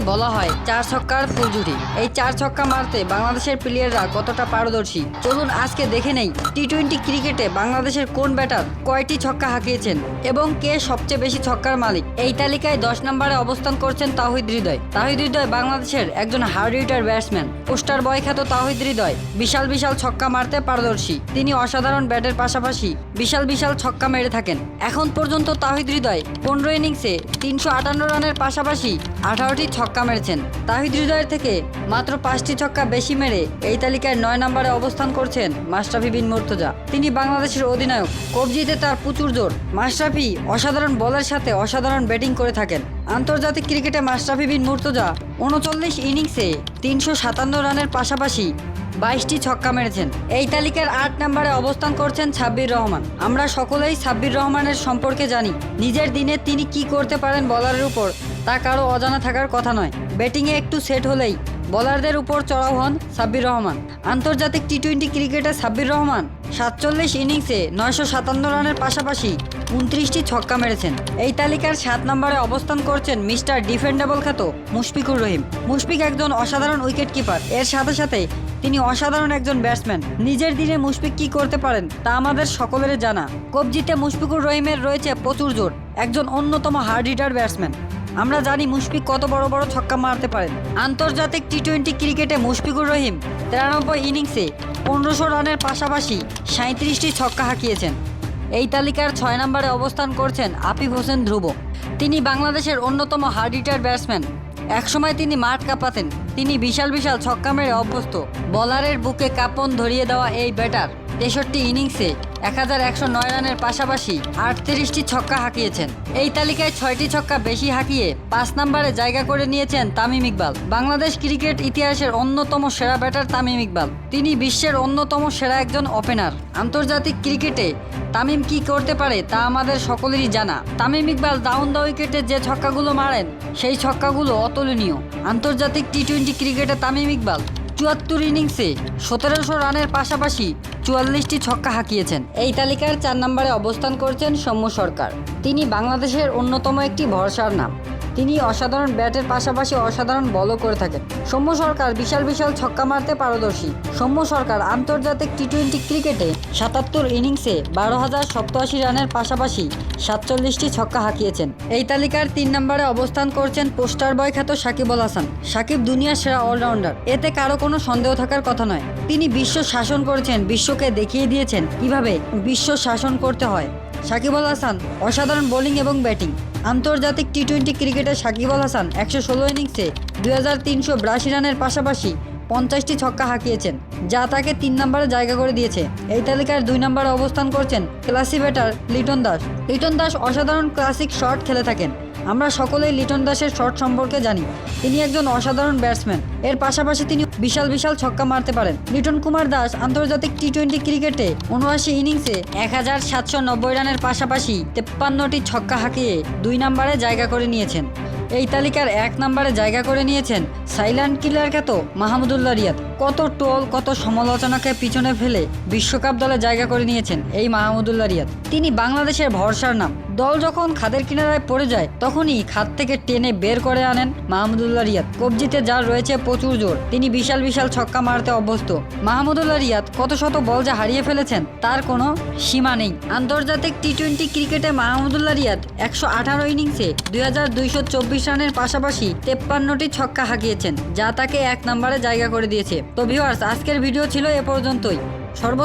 বলা হয় চার ছক্কার ফুলঝুরি এই চার ছক্কা মারতে বাংলাদেশের প্লেয়াররা কতটা পারদর্শী? চলুন আজকে দেখে নেই টি টোয়েন্টি ক্রিকেটে বাংলাদেশের কোন ব্যাটার কয়টি ছক্কা হাঁকিয়েছেন এবং কে সবচেয়ে বেশি ছক্কার মালিক? এই তালিকায় দশ নম্বরে অবস্থান করছেন তাহিদ হৃদয়। তাহিদ হৃদয় বাংলাদেশের একজন hard hitter batsman poster boy খ্যাত তাহিদ হৃদয় বিশাল বিশাল ছক্কা মারতে পারদর্শী। তিনি অসাধারণ ব্যাটের পাশাপাশি বিশাল বিশাল ছক্কা মেরে থাকেন। এখন পর্যন্ত তাহিদ হৃদয় পনেরো ইনিংসে তিনশো আটান্ন রানের পাশাপাশি আঠারোটি ছক্কা মেরেছেন। তাহিদ হৃদয়ের থেকে মাত্র পাঁচটি ছক্কা বেশি মেরে এই তালিকায় নয় নম্বরে অবস্থান করছেন মাশরাফি বিন মুর্তজা। তিনি বাংলাদেশের অধিনায়ক। কবজিতে তার প্রচুর জোর। মাশরাফি অসাধারণ বলের সাথে অসাধারণ ব্যাটিং করে থাকেন। আন্তর্জাতিক ক্রিকেটে মাশরাফি বিন মুর্তজা উনচল্লিশ ইনিংসে তিনশো সাতান্ন রানের পাশাপাশি বাইশটি ছক্কা মেরেছেন। এই তালিকার আট নম্বরে অবস্থান করছেন সাব্বির রহমান। আমরা সকলেই সাব্বির রহমানের সম্পর্কে জানি। নিজের দিনে তিনি কি করতে পারেন বলারের উপর তা কারও অজানা থাকার কথা নয়। ব্যাটিংয়ে একটু সেট হলেই বলারদের উপর চড়াও হন সাব্বির রহমান। আন্তর্জাতিক টি টোয়েন্টি ক্রিকেটে সাব্বির রহমান সাতচল্লিশ ইনিংসে নয়শো সাতান্ন রানের পাশাপাশি উনত্রিশটি ছক্কা মেরেছেন। এই তালিকার সাত নম্বরে অবস্থান করছেন মিস্টার ডিফেন্ডেবল খ্যাত মুশফিকুর রহিম। মুশফিক একজন অসাধারণ উইকেট কিপার এর সাথে সাথে তিনি অসাধারণ একজন ব্যাটসম্যান। নিজের দিনে মুশফিক কি করতে পারেন তা আমাদের সকলের জানা। কবজিতে মুশফিকুর রহিমের রয়েছে প্রচুর জোর। একজন অন্যতম হার্ড হিটার ব্যাটসম্যান। আমরা জানি মুশফিক কত বড় বড় ছক্কা মারতে পারেন। আন্তর্জাতিক টি টোয়েন্টি ক্রিকেটে মুশফিকুর রহিম তিরানব্বই ইনিংসে পনেরোশো রানের পাশাপাশি সাঁত্রিশটি ছক্কা হাঁকিয়েছেন। এই তালিকার ছয় নম্বরে অবস্থান করছেন আফিফ হোসেন ধ্রুব। তিনি বাংলাদেশের অন্যতম হার্ড হিটার ব্যাটসম্যান একসময় তিনি মাঠ কাঁপাতেন। তিনি বিশাল বিশাল ছক্কা মেরে অভ্যস্ত। বলারের বুকে কাপন ধরিয়ে দেওয়া এই ব্যাটার তেষট্টি ইনিংসে এক হাজার একশো নয় রানের পাশাপাশি আটত্রিশটি ছক্কা হাঁকিয়েছেন। এই তালিকায় ছয়টি ছক্কা বেশি হাঁকিয়ে পাঁচ নম্বরে জায়গা করে নিয়েছেন তামিম ইকবাল। বাংলাদেশ ক্রিকেট ইতিহাসের অন্যতম সেরা ব্যাটার তামিম ইকবাল। তিনি বিশ্বের অন্যতম সেরা একজন ওপেনার। আন্তর্জাতিক ক্রিকেটে তামিম কি করতে পারে তা আমাদের সকলেরই জানা। তামিম ইকবাল ডাউন দা উইকেটে যে ছক্কাগুলো মারেন, সেই ছক্কাগুলো অতুলনীয়। আন্তর্জাতিক টি টোয়েন্টি ক্রিকেটে তামিম ইকবাল চুয়াত্তর ইনিংসে সতেরোশো রানের পাশাপাশি চুয়াল্লিশটি ছক্কা হাঁকিয়েছেন। এই তালিকার চার নম্বরে অবস্থান করছেন সৌম্য সরকার। তিনি বাংলাদেশের অন্যতম একটি ভরসার নাম। তিনি অসাধারণ ব্যাটের পাশাপাশি অসাধারণ বলও করে থাকেন। সৌম্য সরকার বিশাল বিশাল ছক্কা মারতে পারদর্শী। সৌম্য সরকার আন্তর্জাতিক টি টোয়েন্টি ক্রিকেটে সাতাত্তর ইনিংসে বারো হাজার সপ্তআশি রানের পাশাপাশি সাতচল্লিশটি ছক্কা হাঁকিয়েছেন। এই তালিকার তিন নম্বরে অবস্থান করছেন পোস্টার বয় খ্যাত সাকিব আল হাসান। সাকিব দুনিয়ার সেরা অলরাউন্ডার। এতে কারও কোনো সন্দেহ থাকার কথা নয়। তিনি বিশ্ব শাসন করেছেন, বিশ্বকে দেখিয়ে দিয়েছেন কীভাবে বিশ্ব শাসন করতে হয়। সাকিব আল হাসান অসাধারণ বোলিং এবং ব্যাটিং। আন্তর্জাতিক টি টোয়েন্টি ক্রিকেটে সাকিব আল হাসান একশো ষোলো ইনিংসে দুই হাজার তিনশো বিরাশি রানের পাশাপাশি পঞ্চাশটি ছক্কা হাঁকিয়েছেন, যা তাকে তিন নম্বরে জায়গা করে দিয়েছে। এই তালিকার দুই নম্বরে অবস্থান করছেন ক্লাসি ব্যাটার লিটন দাস। লিটন দাস অসাধারণ ক্লাসিক শট খেলে থাকেন। আমরা সকলেই লিটন দাসের শট সম্পর্কে জানি। তিনি একজন অসাধারণ ব্যাটসম্যান। এর পাশাপাশি তিনি বিশাল বিশাল ছক্কা মারতে পারেন। লিটন কুমার দাস আন্তর্জাতিক টি টোয়েন্টি ক্রিকেটে উনআশি ইনিংসে এক হাজার সাতশো নব্বই রানের পাশাপাশি তেপ্পান্নটি ছক্কা হাঁকিয়ে দুই নম্বরে জায়গা করে নিয়েছেন। এই তালিকার এক নম্বরে জায়গা করে নিয়েছেন সাইলান্ট কিলার খ্যাত মাহমুদুল্লাহ রিয়াদ। কত টোল, কত সমালোচনাকে পিছনে ফেলে বিশ্বকাপ দলে জায়গা করে নিয়েছেন এই মাহমুদুল্লাহ রিয়াদ। তিনি বাংলাদেশের ভরসার নাম। দল যখন খাদের কিনারায় পড়ে যায়, তখনই খাদ থেকে টেনে বের করে আনেন মাহমুদুল্লাহ রিয়াদ। কবজিতে যার রয়েছে প্রচুর জোর, তিনি বিশাল বিশাল ছক্কা মারতে অভ্যস্ত। মাহমুদুল্লাহ রিয়াদ কত শত বল যে হারিয়ে ফেলেছেন, তার কোনো সীমা নেই। আন্তর্জাতিক টি টোয়েন্টি ক্রিকেটে মাহমুদুল্লাহ রিয়াদ একশো আঠারো ইনিংসে দুই হাজার দুইশো চব্বিশ রানের পাশাপাশি তেপ্পান্নটি ছক্কা হাঁকিয়েছেন, যা তাকে এক নম্বরে জায়গা করে দিয়েছে। তো ভিউয়ার্স আজকের ভিডিও ছিল এ পর্যন্তই। সর্ব